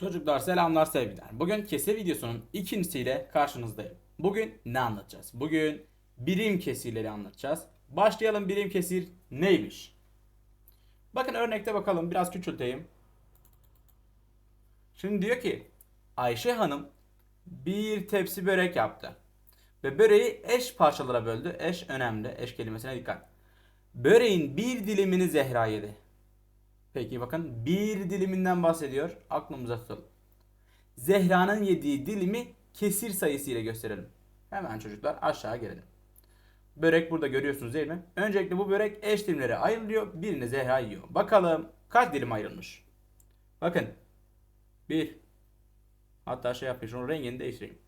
Çocuklar selamlar sevgiler. Bugün kesir videosunun ikincisiyle karşınızdayım. Bugün ne anlatacağız? Bugün birim kesirleri anlatacağız. Başlayalım birim kesir neymiş? Bakın örnekte bakalım biraz küçülteyim. Şimdi diyor ki Ayşe Hanım bir tepsi börek yaptı. Ve böreği eş parçalara böldü. Eş önemli. Eş kelimesine dikkat. Böreğin bir dilimini Zehra yedi. Peki bakın bir diliminden bahsediyor. Aklımıza tutalım. Zehra'nın yediği dilimi kesir sayısı ile gösterelim. Hemen çocuklar aşağı gelelim. Börek burada görüyorsunuz değil mi? Öncelikle bu börek eş dilimlere ayrılıyor. Birini Zehra yiyor. Bakalım kaç dilim ayrılmış? Bakın. Bir. Hatta şey yapayım. Şunun rengini değiştireyim.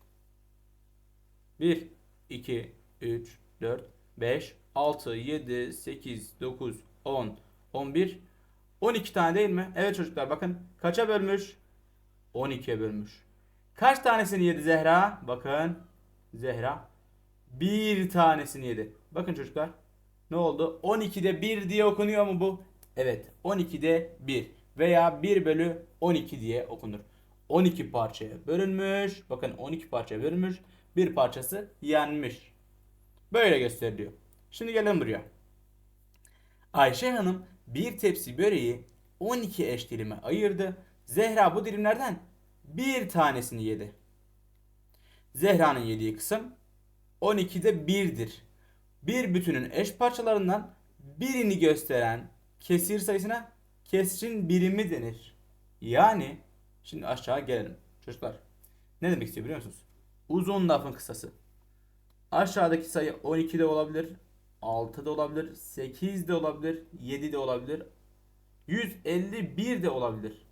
1, 2, 3, 4, 5, 6, 7, 8, 9, 10, 11, 12 tane değil mi? Evet çocuklar bakın kaça bölmüş? 12'ye bölmüş. Kaç tanesini yedi Zehra? Bakın Zehra bir tanesini yedi. Bakın çocuklar ne oldu? 12'de 1 diye okunuyor mu bu? Evet 12'de 1 veya 1 bölü 12 diye okunur. 12 parçaya bölünmüş. Bakın 12 parçaya bölünmüş. Bir parçası yenmiş. Böyle gösteriliyor. Şimdi gelin buraya. Ayşe Hanım bir tepsi böreği 12 eş dilime ayırdı. Zehra bu dilimlerden bir tanesini yedi. Zehra'nın yediği kısım 12'de 1'dir. Bir bütünün eş parçalarından birini gösteren kesir sayısına kesrin birimi denir. Yani şimdi aşağı gelelim. Çocuklar ne demek istiyor biliyor musunuz? Uzun lafın kısası. Aşağıdaki sayı 12 de olabilir, 6 da olabilir, 8 de olabilir, 7 de olabilir, 151 de olabilir.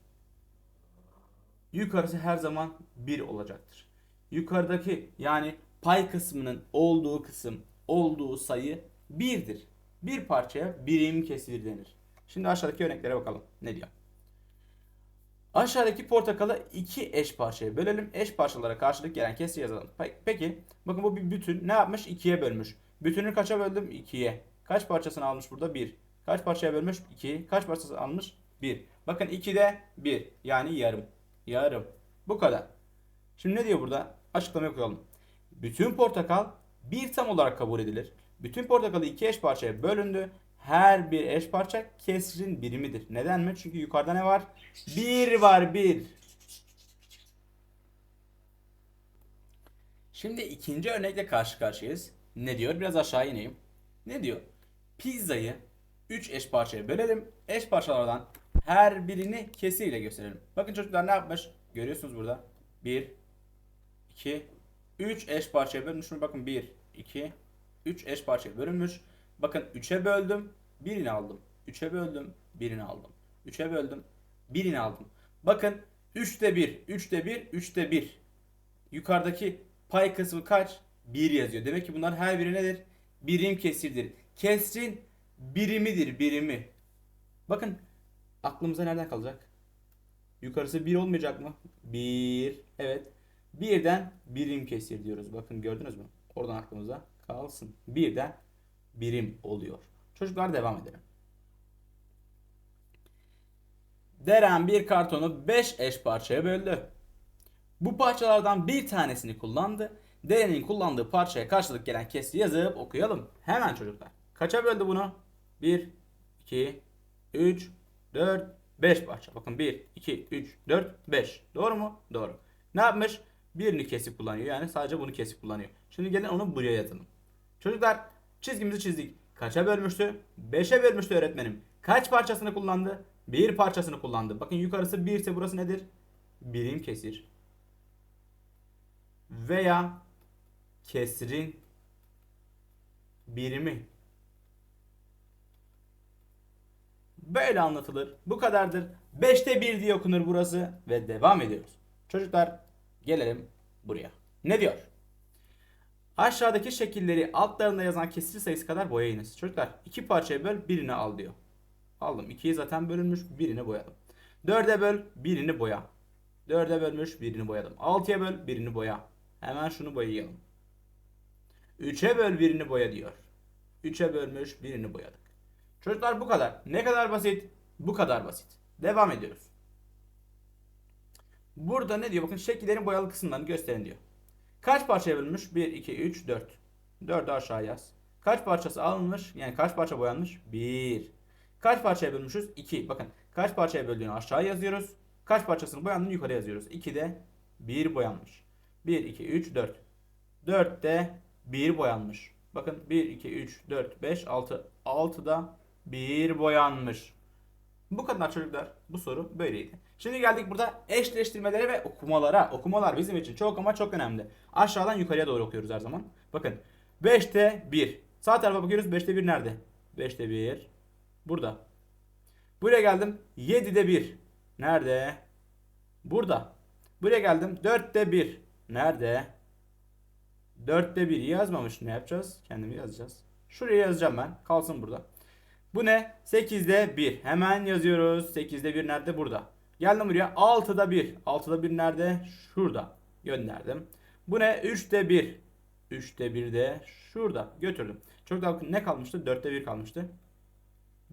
Yukarısı her zaman 1 olacaktır. Yukarıdaki yani pay kısmının olduğu kısım, olduğu sayı 1'dir. Bir parçaya birim kesilir denir. Şimdi aşağıdaki örneklere bakalım. Ne diyor? Aşağıdaki portakalı iki eş parçaya bölelim. Eş parçalara karşılık gelen kesri yazalım. Pe- Peki bakın bu bir bütün ne yapmış? İkiye bölmüş. Bütünü kaça böldüm? İkiye. Kaç parçasını almış burada? Bir. Kaç parçaya bölmüş? İki. Kaç parçasını almış? Bir. Bakın 2'de 1. Yani yarım. Yarım. Bu kadar. Şimdi ne diyor burada? Açıklamayı okuyalım. Bütün portakal bir tam olarak kabul edilir. Bütün portakalı iki eş parçaya bölündü. Her bir eş parça kesrin birimidir. Neden mi? Çünkü yukarıda ne var? Bir var bir. Şimdi ikinci örnekle karşı karşıyayız. Ne diyor? Biraz aşağı ineyim. Ne diyor? Pizzayı 3 eş parçaya bölelim. Eş parçalardan her birini kesiriyle gösterelim. Bakın çocuklar ne yapmış? Görüyorsunuz burada. 1, 2, 3 eş parçaya bölünmüş mü? Bakın 1, 2, 3 eş parçaya bölünmüş. Bakın 3'e böldüm. Birini aldım. 3'e böldüm. Birini aldım. 3'e böldüm. Birini aldım. Bakın 3'te 1, 3'te 1, 3'te 1. Yukarıdaki pay kısmı kaç? 1 yazıyor. Demek ki bunların her biri nedir? Birim kesirdir. Kesrin birimidir, birimi. Bakın aklımıza nereden kalacak? Yukarısı 1 olmayacak mı? 1. Evet. Birden birim kesir diyoruz. Bakın gördünüz mü? Oradan aklımıza kalsın. Birden birim oluyor. Çocuklar devam edelim. Deren bir kartonu 5 eş parçaya böldü. Bu parçalardan bir tanesini kullandı. Deren'in kullandığı parçaya karşılık gelen kesri yazıp okuyalım. Hemen çocuklar. Kaça böldü bunu? 1, 2, 3, 4, 5 parça. Bakın 1, 2, 3, 4, 5. Doğru mu? Doğru. Ne yapmış? Birini kesip kullanıyor. Yani sadece bunu kesip kullanıyor. Şimdi gelin onu buraya yazalım. Çocuklar çizgimizi çizdik. Kaça bölmüştü? 5'e bölmüştü öğretmenim. Kaç parçasını kullandı? Bir parçasını kullandı. Bakın yukarısı 1 ise burası nedir? Birim kesir. Veya kesrin birimi. Böyle anlatılır. Bu kadardır. 5'te 1 diye okunur burası ve devam ediyoruz. Çocuklar gelelim buraya. Ne diyor? Aşağıdaki şekilleri altlarında yazan kesir sayısı kadar boyayınız. Çocuklar iki parçaya böl birini al diyor. Aldım. 2'ye zaten bölünmüş birini boyadım. 4'e böl birini boya. 4'e bölmüş birini boyadım. 6'ya böl birini boya. Hemen şunu boyayalım. 3'e böl birini boya diyor. 3'e bölmüş birini boyadık. Çocuklar bu kadar. Ne kadar basit? Bu kadar basit. Devam ediyoruz. Burada ne diyor? Bakın şekillerin boyalı kısımlarını gösterin diyor. Kaç parçaya bölünmüş? 1, 2, 3, 4. 4'ü aşağı yaz. Kaç parçası alınmış? Yani kaç parça boyanmış? 1. Kaç parçaya bölmüşüz? 2. Bakın kaç parçaya böldüğünü aşağı yazıyoruz. Kaç parçasını boyandığını yukarı yazıyoruz. 2'de 1 boyanmış. 1, 2, 3, 4. 4'te 1 boyanmış. Bakın 1, 2, 3, 4, 5, 6. 6'da 1 boyanmış. Bu kadar çocuklar. Bu soru böyleydi. Şimdi geldik burada eşleştirmelere ve okumalara. Okumalar bizim için çok ama çok önemli. Aşağıdan yukarıya doğru okuyoruz her zaman. Bakın 5'te 1. Sağ tarafa bakıyoruz 5'te 1 nerede? 5'te 1. Burada. Buraya geldim 7'de 1. Nerede? Burada. Buraya geldim 4'te 1. Nerede? 4'te 1 yazmamış. Ne yapacağız? Kendimi yazacağız. Şuraya yazacağım ben. Kalsın burada. Bu ne? 8'de 1. Hemen yazıyoruz. 8'de 1 nerede? Burada. Geldim buraya. 6'da 1. 6'da 1 nerede? Şurada. Gönderdim. Bu ne? 3'te 1. 3'te 1 de şurada. Götürdüm. Çok daha ne kalmıştı? 4'te 1 kalmıştı.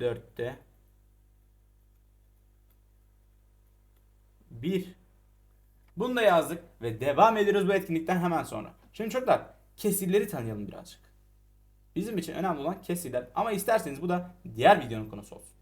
4'te 1. Bunu da yazdık ve devam ediyoruz bu etkinlikten hemen sonra. Şimdi çocuklar kesirleri tanıyalım birazcık. Bizim için önemli olan kesirler ama isterseniz bu da diğer videonun konusu olsun.